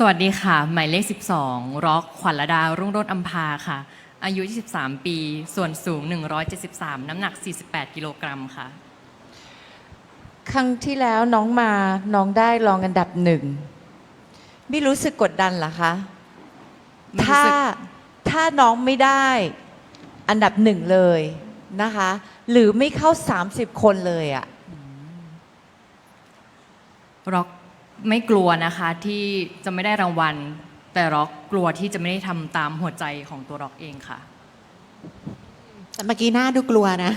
สวัสดีค่ะ หมายเลข 12 ร็อกขวัญระดา รุ่งโรจน์อัมพาค่ะ อายุ 23 ปี ส่วนสูง 173 น้ำหนัก 48 กิโลกรัมค่ะ ครั้งที่แล้วน้องมาน้องได้รองอันดับหนึ่ง ไม่รู้สึกกดดันเหรอคะ ไม่รู้ถ้าสึก ถ้าน้องไม่ได้อันดับหนึ่งเลยนะคะ หรือไม่เข้า 30 คนเลยอะ ร็อก ไม่กลัวนะคะที่จะไม่ได้รางวัล แต่ร็อกกลัวที่จะไม่ได้ทำตามหัวใจของตัวร็อกเองค่ะ แต่เมื่อกี้หน้าดูกลัวนะ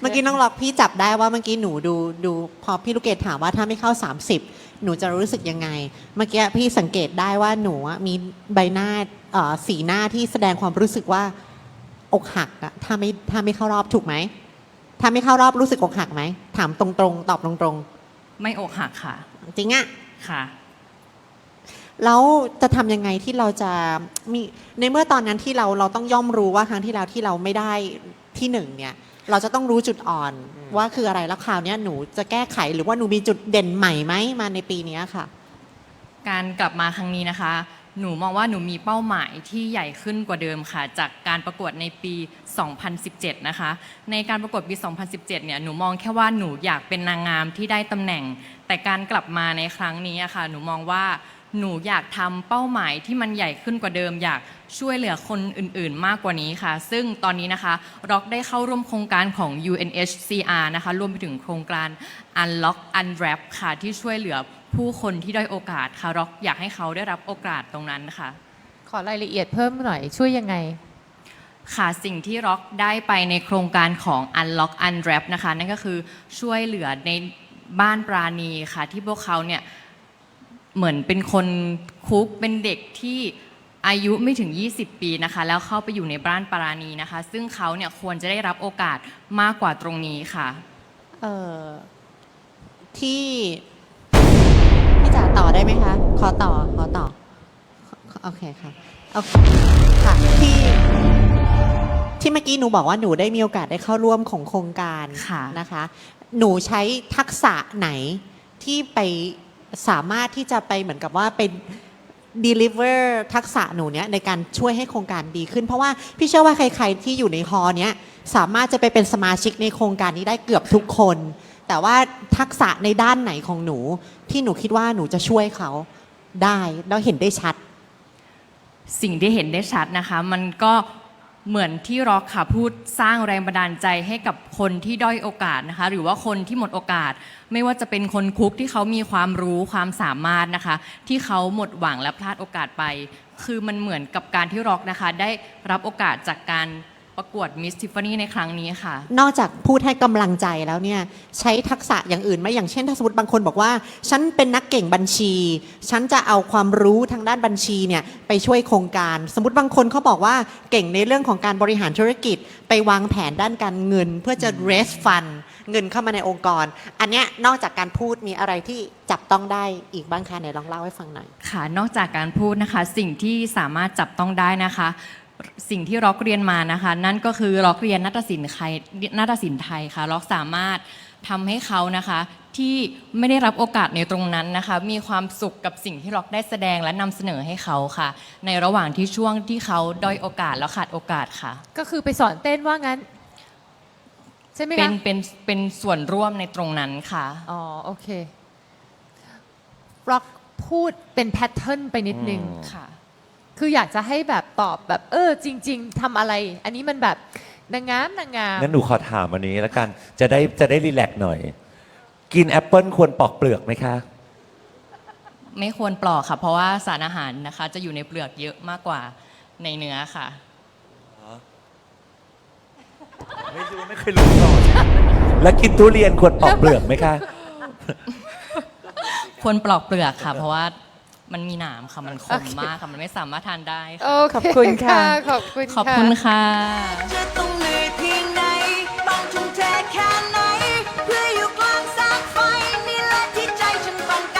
เมื่อกี้น้องล็อกพี่จับได้ว่าเมื่อกี้หนูดูดูพอพี่ลูกเกดถามว่าถ้าไม่เข้า 30 หนูจะรู้สึกยังไง เมื่อกี้พี่สังเกตได้ว่าหนูอะมีใบหน้าเอ่อสีหน้าที่แสดงความรู้สึกว่าอกหักอะถ้าไม่ถ้าไม่เข้ารอบถูกไหมถ้าไม่เข้ารอบรู้สึกอกหักไหมถามตรงๆ ตอบตรงไม่อกหักค่ะ ๆ จริงอะ ค่ะ แล้วจะทำยังไงที่เราจะมีในเมื่อตอนนั้นที่เราเราต้องย่อมรู้ว่าครั้งที่แล้วที่เราไม่ได้ที่หนึ่งเนี่ย เราจะต้องรู้จุดอ่อนว่าคืออะไรแล้วคราวเนี้ยหนูจะแก้ไขหรือว่าหนูมีจุดเด่นใหม่ไหมมาในปีเนี้ยค่ะ การกลับมาครั้งนี้นะคะ หนูมองว่าหนูมีเป้าหมายที่ใหญ่ขึ้นกว่าเดิมค่ะ จากการประกวดในปี 2017 นะคะ ในการประกวดปี 2017 เนี่ย หนูมองแค่ว่าหนูอยากเป็นนางงามที่ได้ตำแหน่งแต่การกลับมาในครั้งนี้อะค่ะ หนูมองว่าหนูอยากทำเป้าหมายที่มันใหญ่ขึ้นกว่าเดิม อยากช่วยเหลือคนอื่นๆ มากกว่านี้ค่ะ ซึ่งตอนนี้นะคะร็อกได้เข้าร่วมโครงการของ UNHCR นะคะรวมไปถึงโครงการ Unlock Unwrap ค่ะ ที่ช่วยเหลือผู้คนที่ด้อยโอกาสค่ะร็อกอยากให้เขาได้รับโอกาสตรงนั้นค่ะ ขอรายละเอียดเพิ่มหน่อยช่วยยังไง ค่ะสิ่งที่ร็อกได้ไปในโครงการของ Unlock Unwrap นะคะ นั่นก็คือช่วยเหลือใน บ้านปราณีค่ะ ที่พวกเขาเนี่ยเหมือนเป็นคนคุกเป็นเด็กที่อายุไม่ถึง 20 ปีนะคะ แล้วเข้าไปอยู่ในบ้านปราณีนะคะ ซึ่งเขาเนี่ยควรจะได้รับโอกาสมากกว่าตรงนี้ค่ะ เอ่อที่พี่จ๋าต่อได้ไหมคะ ขอต่อขอต่อ โอเคค่ะโอเคค่ะที่ ที่เมื่อกี้หนูบอกว่าหนูได้มีโอกาสได้เข้าร่วมของโครงการค่ะนะคะ หนูใช้ทักษะไหนที่ไปสามารถที่จะไปเหมือนกับว่าเป็น deliver ทักษะหนูเนี้ยในการช่วยให้โครงการดีขึ้น เพราะว่าพี่เชื่อว่าใคร ๆ ที่อยู่ในฮอเนี้ยสามารถจะไปเป็นสมาชิกในโครงการนี้ได้เกือบทุกคน แต่ว่าทักษะในด้านไหนของหนู ที่หนูคิดว่าหนูจะช่วยเขาได้แล้วเห็นได้ชัด สิ่งที่เห็นได้ชัดนะคะ มันก็ เหมือนที่ร็อกค่ะพูดสร้างแรงบันดาลใจให้กับคนที่ด้อยโอกาสนะคะ หรือว่าคนที่หมดโอกาส ไม่ว่าจะเป็นคนคุกที่เขามีความรู้ความสามารถนะคะ ที่เขาหมดหวังและพลาดโอกาสไป คือมันเหมือนกับการที่ร็อกนะคะ ได้รับโอกาสจากการ ประกวดมิสทิฟฟานี่ในครั้งนี้ค่ะ นอกจากพูดให้กำลังใจแล้วเนี่ยใช้ทักษะอย่างอื่นไหมอย่างเช่นถ้าสมมติบางคนบอกว่า ฉันเป็นนักเก่งบัญชี ฉันจะเอาความรู้ทางด้านบัญชีเนี่ยไปช่วยโครงการ สมมติบางคนเขาบอกว่าเก่งในเรื่องของการบริหารธุรกิจ ไปวางแผนด้านการเงิน เพื่อจะ raise fund เงินเข้ามาในองค์กร อันเนี้ยนอกจากการพูดมีอะไรที่จับต้องได้อีกบ้างคะไหนลองเล่าให้ฟังหน่อย ค่ะ นอกจากการพูดนะคะ สิ่งที่สามารถจับต้องได้นะคะ สิ่งที่ร็อกเรียนมานะคะ นั่นก็คือร็อกเรียนนาฏศิลป์ไทยนาฏศิลป์ไทยค่ะร็อกสามารถทำให้เขานะคะ ที่ไม่ได้รับโอกาสในตรงนั้นนะคะ มีความสุขกับสิ่งที่ร็อกได้แสดงและนำเสนอให้เขาค่ะ ในระหว่างที่ช่วงที่เขาด้อยโอกาสแล้วขาดโอกาสค่ะ ก็คือไปสอนเต้นว่างั้น ใช่ไหมเป็คะนเป็นเป็นส่วนร่วมในตรงนั้นค่ะ อ๋อ โอเคร็อกพูดเป็นแพทเทิร์นไปนิดนึง ค่ะ คืออยากจะให้แบบตอบแบบเออจริง ๆทำอะไร อันนี้มันแบบนางงามนางงาม งั้นหนูขอถามอันนี้แล้วกันจะได้จะได้รีแลกซ์หน่อย กินแอปเปิลควรปอกเปลือกไหมคะ ไม่ควรปลอกค่ะ เพราะว่าสารอาหารนะคะ จะอยู่ในเปลือกเยอะมากกว่าในเนื้อค่ะ ไม่รู้ไม่เคยรู้ก่อนแล้วกินทุเรียนควรปอกเปลือกไหมคะ ควรปลอกเปลือกค่ะ เพราะว่า มันมีหนามค่ะ มันคมมากค่ะ มันไม่สามารถทานได้ค่ะ โอเคขอบคุณค่ะ ขอบคุณขอบคุณค่ะจะต้อง